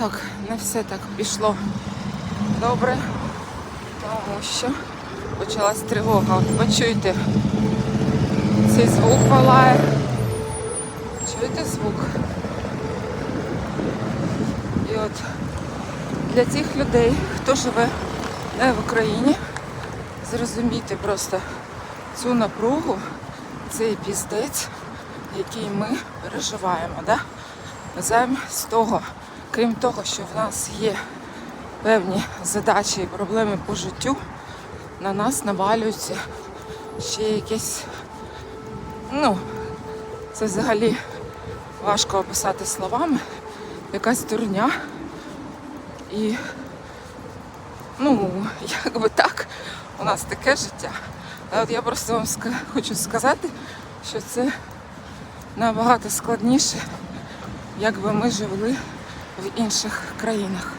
Так, не все так пішло добре, тому що почалась тривога. От почуйте, цей звук палає. Чуєте звук? І от для цих людей, хто живе не в Україні, зрозуміти просто цю напругу, цей піздець, який ми переживаємо. Да? Замість того, крім того, що в нас є певні задачі і проблеми по життю, на нас навалюються ще якесь, ну, це взагалі важко описати словами, якась дурня. І ну, як би так, у нас таке життя. А от я просто вам хочу сказати, що це набагато складніше, якби ми жили в інших країнах.